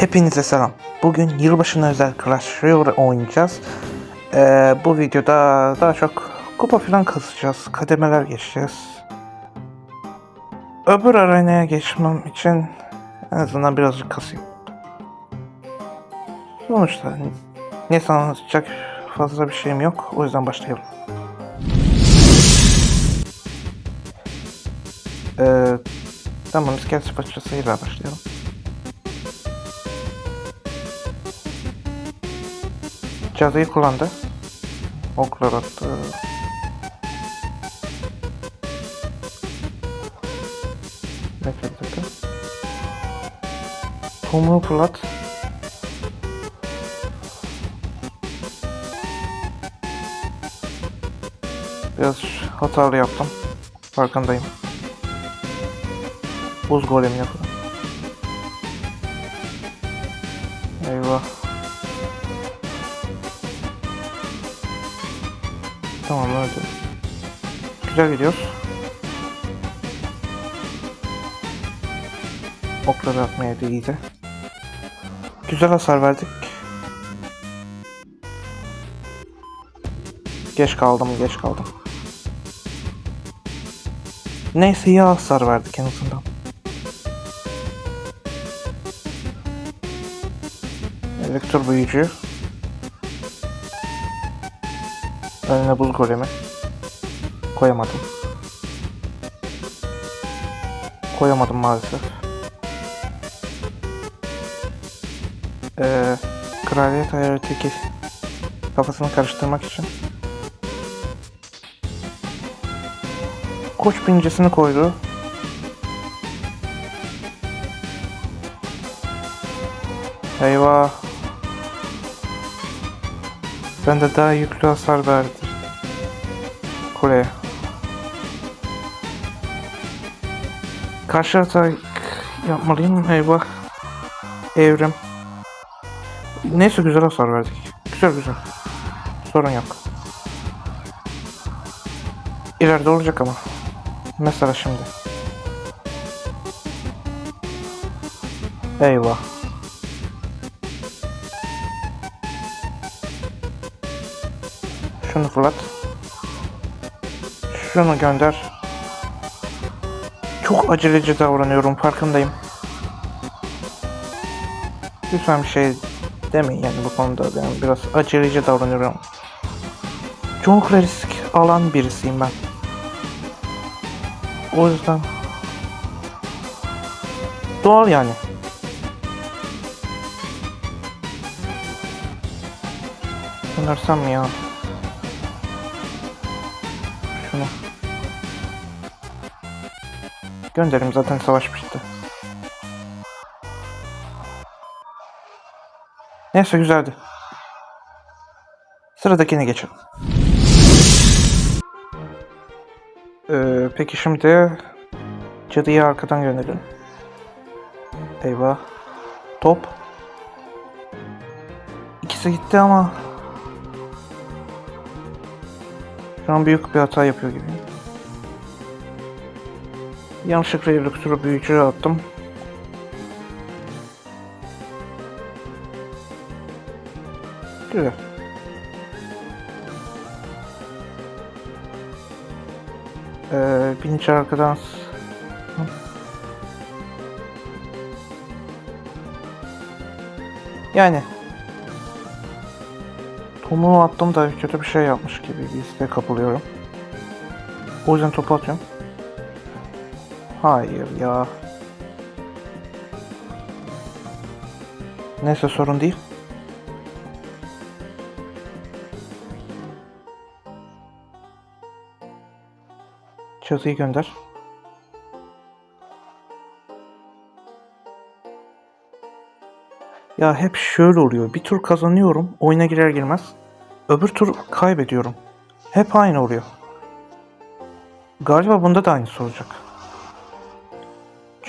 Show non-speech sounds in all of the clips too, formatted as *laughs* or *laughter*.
Hepinize selam. Bugün yılbaşına özel Clash Royale oynayacağız. Ee, bu videoda daha çok kupa falan kasacağız. Kademeler geçeceğiz. Öbür arenaya geçmem için en azından birazcık kasayım. Sonuçta ne sanılacak fazla bir şeyim yok. O yüzden başlayalım. Ee, tamam iskelet sıfırçasıyla başlayalım. Cadıyı kullandı. Oklar attı. Bir dakika. Tomruğu fırlat. Biraz hatalı yaptım. Farkındayım. Buz golemi yapalım. Eyvah. Tamam öldü. Güzel gidiyoruz. Okları atmaya da iyiydi. Güzel hasar verdik. Geç kaldım, geç kaldım. Neyse iyi hasar verdik en azından. Elektro büyücü. Önüne buz golemi. Koyamadım. Koyamadım maalesef. Ee, kraliyet hayaleti kafasını karıştırmak için koç pincesini koydu. Eyvah. Ben de daha yüklü hasar verdi. Kuleye. Karşı atak yapmalıyım. Eyvah. Evrim. Neyse güzel hasar verdik. Güzel güzel. Sorun yok. İleride olacak ama. Mesela şimdi. Eyvah. Şunu fırlat. Şunu gönder. Çok aceleci davranıyorum farkındayım. Lütfen bir şey demeyin yani bu konuda ben biraz aceleci davranıyorum. Çok risk alan birisiyim ben. O yüzden doğal yani. Mi ya? Gönderim zaten savaş bitti. Neyse güzeldi. Sıradakine geçelim. Ee, peki şimdi cadıyı arkadan gönderelim. Eyvah. Top. İkisi gitti ama şu an büyük bir hata yapıyor gibi. Yanlışlıkla elektro büyücü attım. Güzel. Ee, birinci arkadan yani Tomuğu attım da kötü bir şey yapmış gibi bir kapılıyorum. O yüzden topu atıyorum. Hayır ya. Neyse sorun değil. Çatıyı gönder. Ya hep şöyle oluyor. Bir tur kazanıyorum. Oyuna girer girmez. Öbür tur kaybediyorum. Hep aynı oluyor. Galiba bunda da aynısı olacak.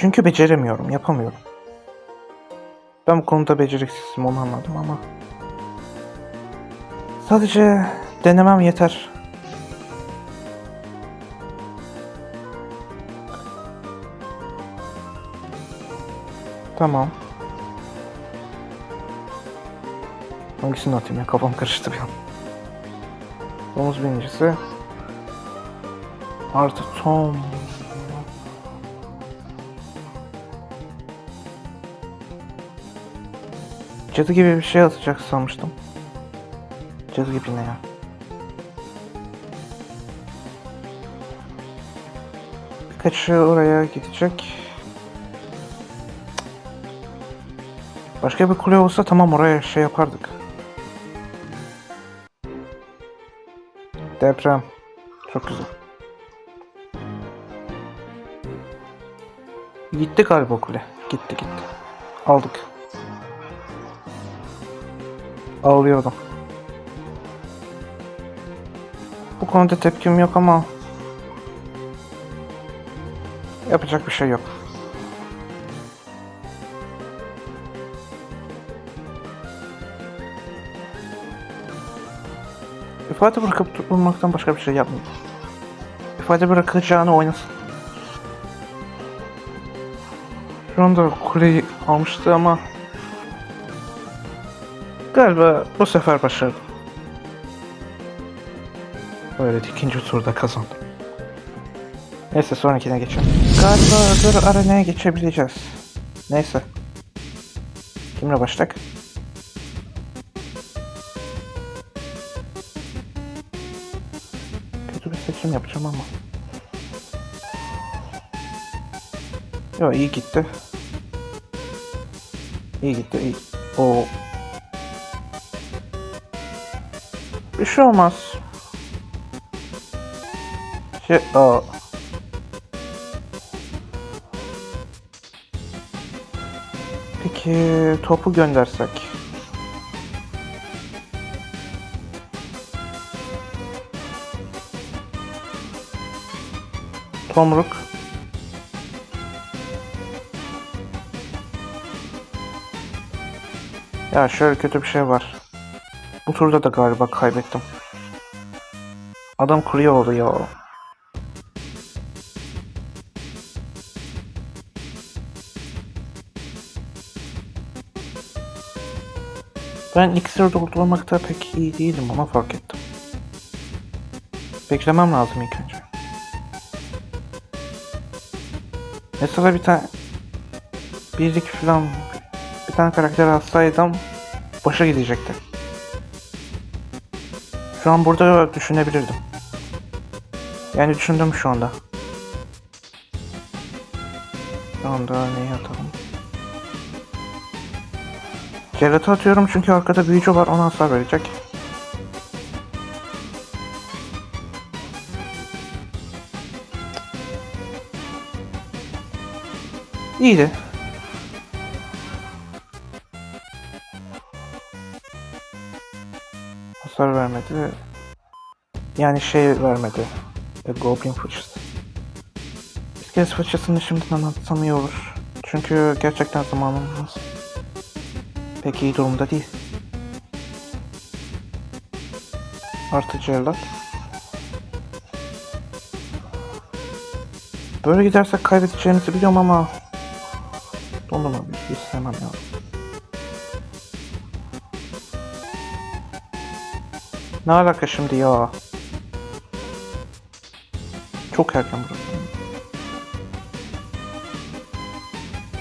Çünkü beceremiyorum. Yapamıyorum. Ben bu konuda beceriksizim onu anladım ama. Sadece denemem yeter. Tamam. Hangisini atayım ya? Kafam karıştı bir an. Domuz birincisi. Artı Tom. Cadı gibi bir şey atacak sanmıştım. Cadı gibi ne ya? Birkaçı oraya gidecek. Başka bir kule olsa tamam oraya şey yapardık. Deprem. Çok güzel. Gitti galiba kule. Gitti gitti. Aldık. Ağlıyordum. Bu konuda tepkim yok ama yapacak bir şey yok. İfade bırakıp durmaktan başka bir şey yapmıyor. İfade bırakacağını oynasın. Şu anda kuleyi almıştı ama galiba bu sefer başardım. Öyle ikinci turda kazandım. Neyse sonrakine geçelim. Galiba öbür arenaya geçebileceğiz. Neyse. Kimle başladık? Kötü bir seçim yapacağım ama. Yo iyi gitti. İyi gitti iyi. O. şey olmaz. Şey, o. Peki topu göndersek. Tomruk. Ya şöyle kötü bir şey var. Bu turda da galiba kaybettim. Adam kuruyor oldu ya. Ben iksir doldurmakta pek iyi değilim ama fark ettim. Beklemem lazım ilk önce. Mesela bir tane birlik falan bir tane karakter alsaydım başa gidecekti. Şu an burada düşünebilirdim. Yani düşündüm şu anda. Şu anda neyi atalım? Cerat'ı atıyorum çünkü arkada büyücü var ona hasar verecek. İyiydi. Vermedi. Yani şey vermedi. E, Goblin fırçası. İskelet fırçasını şimdiden atsam iyi olur. Çünkü gerçekten zamanımız pek iyi durumda değil. Artı cellat. Böyle gidersek kaybedeceğimizi biliyorum ama dondurma hiç sevmem ya. Ne alaka şimdi ya? Çok erken burası.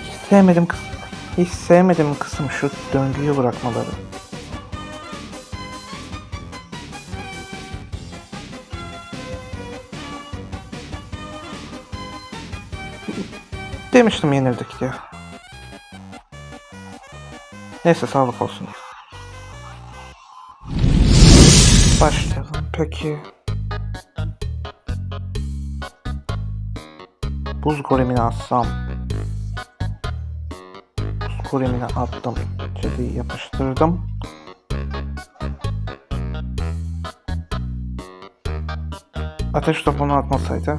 Hiç sevmedim kız. Hiç sevmedim kısım şu döngüyü bırakmaları. Demiştim yenildik diye. Neyse sağlık olsun. Başlayalım peki. Buz golemini atsam. Buz golemini attım. Cadıyı yapıştırdım. Ateş topunu atmasaydı.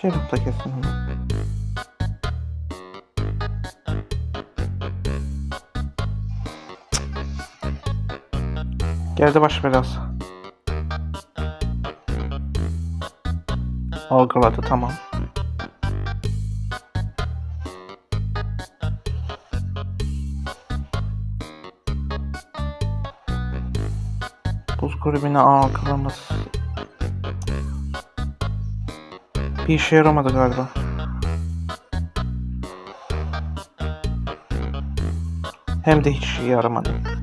Çelik da kesin Geldi baş belası. Algıladı tamam. Buz grubunu algılaması. Bir işe yaramadı galiba. Hem de hiç yaramadı.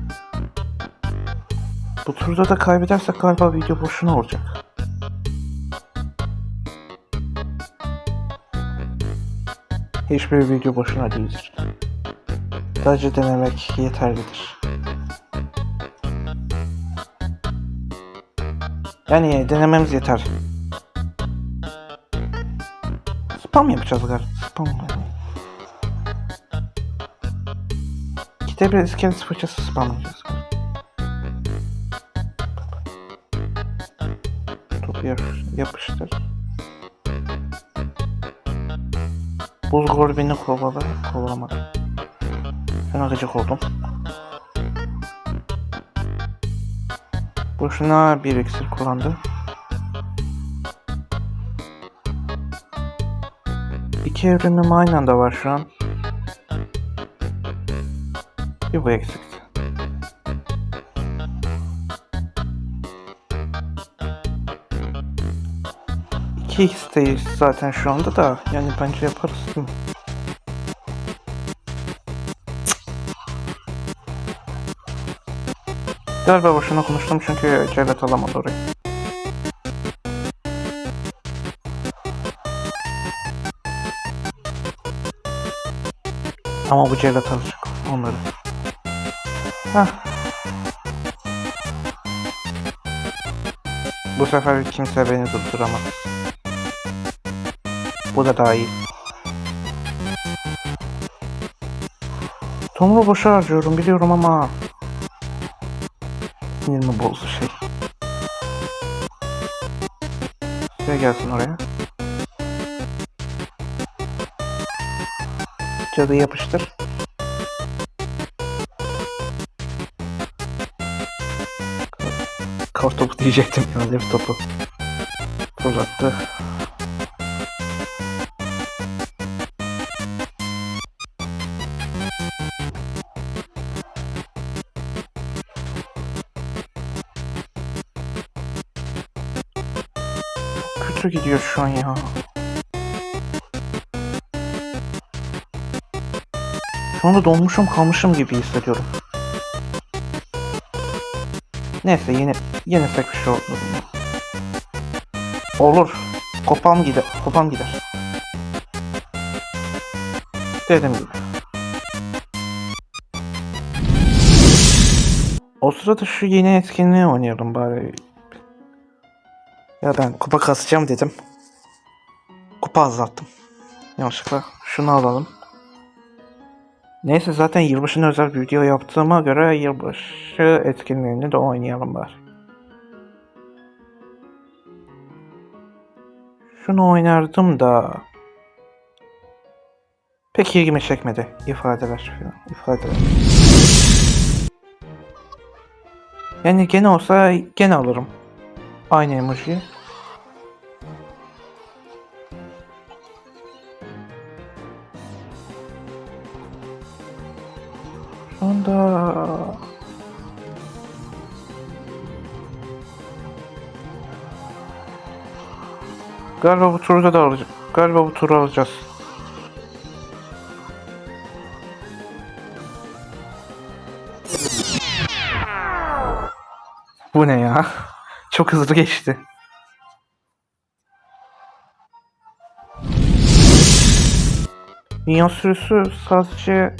Bu turda da kaybedersek galiba video boşuna olacak. Hiçbir video boşuna değildir. Sadece denemek yeterlidir. Yani denememiz yeter. Spam yapacağız galiba. Spam. Bir iskelet fırçası. Topu Yapıştır. Buz golbini kovala, kovalamadım. Ben gıcık oldum. Boşuna bir iksir kullandım. İki evrimim aynı anda var şu an. Bir bu eksik. 2x'teyiz zaten şu anda da yani bence yaparız değil mi? Galiba boşuna konuştum çünkü Cevdet alamadı orayı. Ama bu Cevdet alacak onları. Hah. Bu sefer kimse beni durduramaz. Bu da daha iyi. Tomru boşa harcıyorum biliyorum ama sinirimi bozdu şey. Şey gelsin oraya. Cadı yapıştır. Kar topu diyecektim *laughs* ya alev topu. Fırlattı. Kötü gidiyor şu an ya. Şu anda donmuşum kalmışım gibi hissediyorum. Neyse yine yenesek bir şey olur. Olur. Kopam gider. Kopam gider. Dedim gibi. O sırada şu yeni etkinliği oynayalım bari. Ya ben kupa kasacağım dedim. Kupa azalttım. Yanlışlıkla. Şunu alalım. Neyse zaten yılbaşına özel bir video yaptığıma göre yılbaşı etkinliğini de oynayalım bari. Şunu oynardım da pek ilgimi çekmedi ifadeler falan ifadeler. Yani gene olsa gene alırım. Aynı emoji. Şu anda Galiba bu turu da alacağız. Galiba bu turu alacağız. Bu ne ya? Çok hızlı geçti. Minyon sürüsü sadece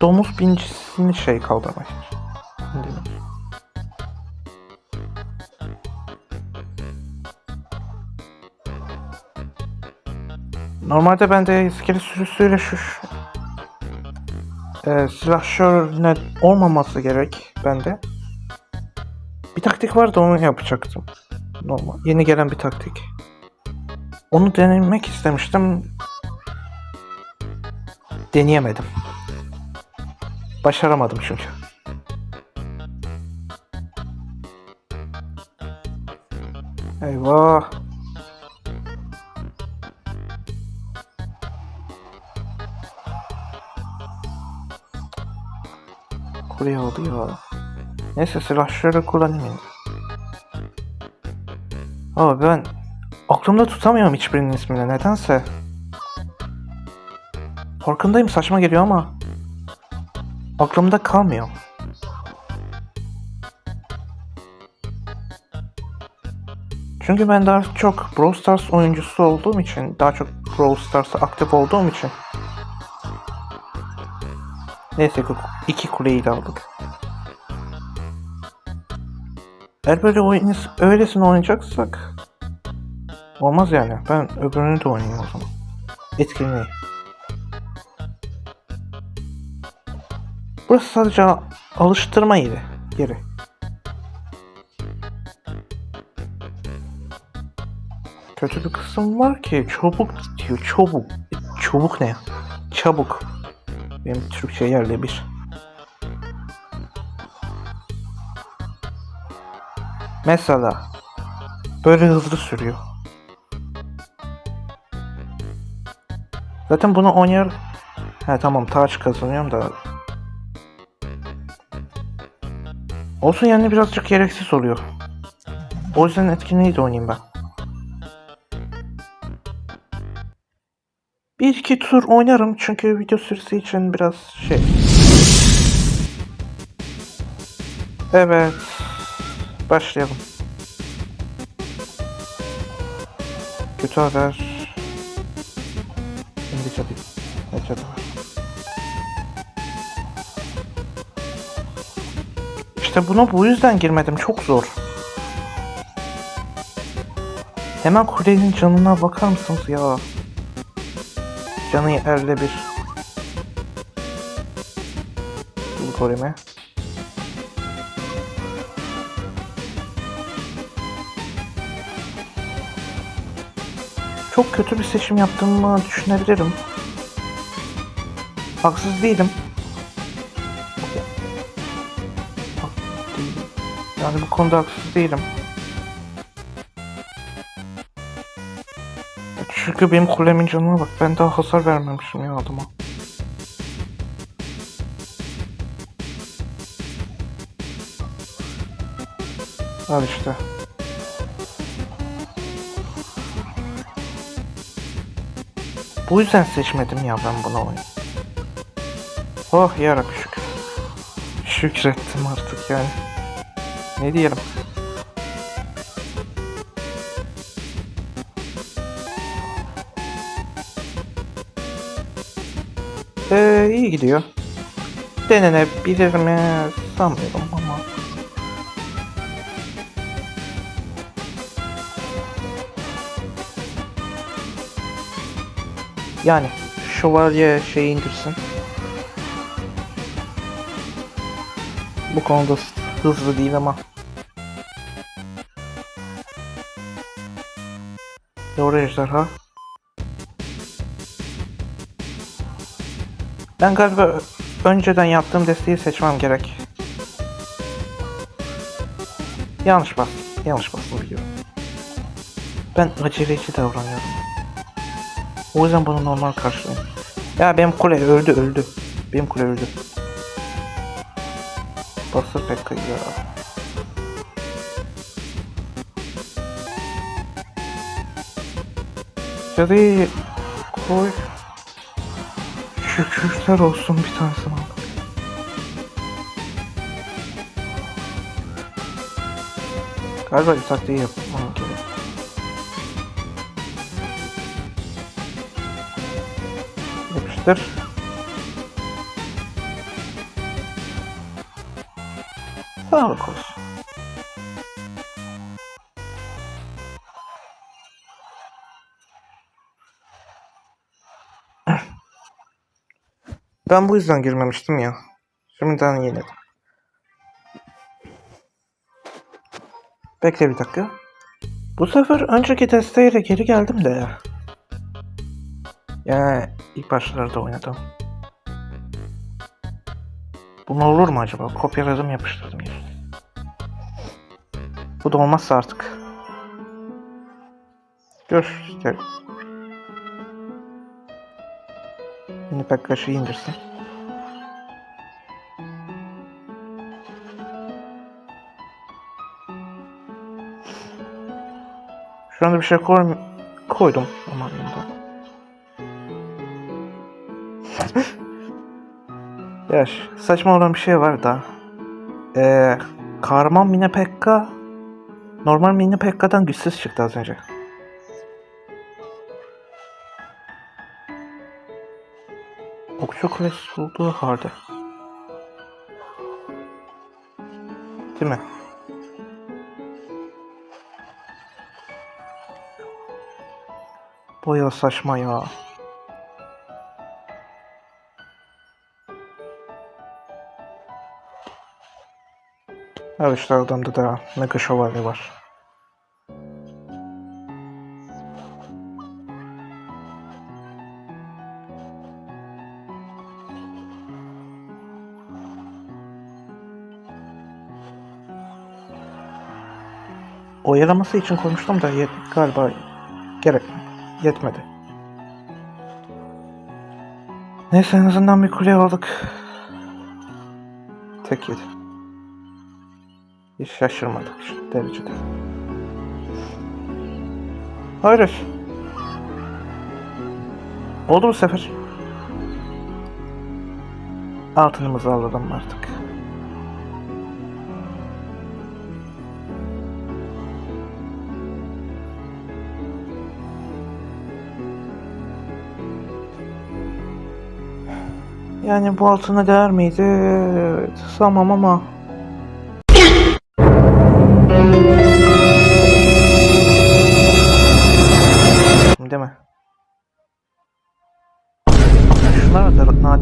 domuz bincisini şey kaldırmak? Normalde bende iskelet sürüsüyle şu e, silahşör olmaması gerek bende. Bir taktik vardı onu yapacaktım. Normal. Yeni gelen bir taktik. Onu denemek istemiştim. Deneyemedim. Başaramadım çünkü. Eyvah. Kuru yağdı. Neyse silahları kullanayım. Ama ben aklımda tutamıyorum hiçbirinin ismini nedense. Farkındayım saçma geliyor ama aklımda kalmıyor. Çünkü ben daha çok Brawl Stars oyuncusu olduğum için, daha çok Brawl Stars'a aktif olduğum için Neyse ki iki kuleyi de aldık. Eğer böyle oyun, öylesine oynayacaksak olmaz yani. Ben öbürünü de oynayayım o zaman. Etkinliği. Burası sadece alıştırma yeri. yeri. Kötü bir kısım var ki çabuk diyor çabuk. Çabuk ne? Çabuk. Benim Türkçe yerle bir. Mesela böyle hızlı sürüyor. Zaten bunu oynar... He tamam taç kazanıyorum da... Olsun yani birazcık gereksiz oluyor. O yüzden etkinliği de oynayayım ben. Bir iki tur oynarım çünkü video süresi için biraz şey. Evet. Başlayalım. Kötü haber. Şimdi cadı. Ne cadı var? İşte buna bu yüzden girmedim. Çok zor. Hemen kulenin canına bakar mısınız ya? Canı yerle bir. Bu koreme. Çok kötü bir seçim yaptığımı düşünebilirim. Haksız değilim. Yani bu konuda haksız değilim. Çünkü benim kulemin canına bak. Ben daha hasar vermemişim ya adama. Al işte. Bu yüzden seçmedim ya ben bunu oyunu. Oh yarabbim şükür. Şükrettim artık yani. Ne diyelim. Ee, iyi gidiyor. Denenebilir mi sanmıyorum ama. Yani şövalye şey indirsin. Bu konuda hızlı değil ama. Doğru ejderha. Ben galiba önceden yaptığım desteği seçmem gerek. Yanlış bastım. Yanlış bastım biliyorum. Ben aceleci davranıyorum. O yüzden bunu normal karşılayın. Ya benim kule öldü öldü. Benim kule öldü. Bastır Pekka ya. Cadıyı koy. Şükürler olsun bir tanesini aldım. Galiba bir taktiği yapmam Yapıştır. Sağlık olsun. Ben bu yüzden girmemiştim ya. Şimdiden yeniledim. Bekle bir dakika. Bu sefer önceki desteğiyle geri geldim de ya. Ya ilk başlarda oynadım. Bunu olur mu acaba? Kopyaladım yapıştırdım yerine. Bu da olmazsa artık. Gör, Göster. Yeni pek kaşı indirsin. Şu anda bir şey koy koydum ama yanında. *laughs* ya saçma olan bir şey var da. Ee, kahraman Mine Pekka normal Mine Pekka'dan güçsüz çıktı az önce. Okçu kulesi olduğu halde. Değil mi? Baya saçma ya. Evet işte adamda da mega şövalye var. Oyalaması için koymuştum da yet galiba gerek yetmedi. Neyse en azından bir kule aldık. Tek yedi. Hiç şaşırmadık şu derecede. Hayır. Oldu bu sefer. Altınımızı alalım artık. Yani bu altına değer miydi? Evet, sanmam ama.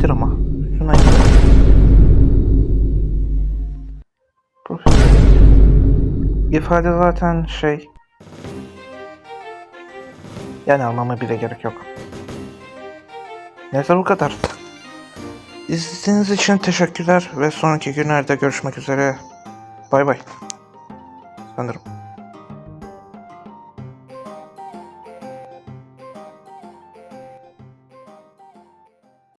Nadir ama. Şuna. İfade zaten şey. Yani almama bile gerek yok. Neyse bu kadar. İzlediğiniz için teşekkürler ve sonraki günlerde görüşmek üzere. Bay bay. Sanırım.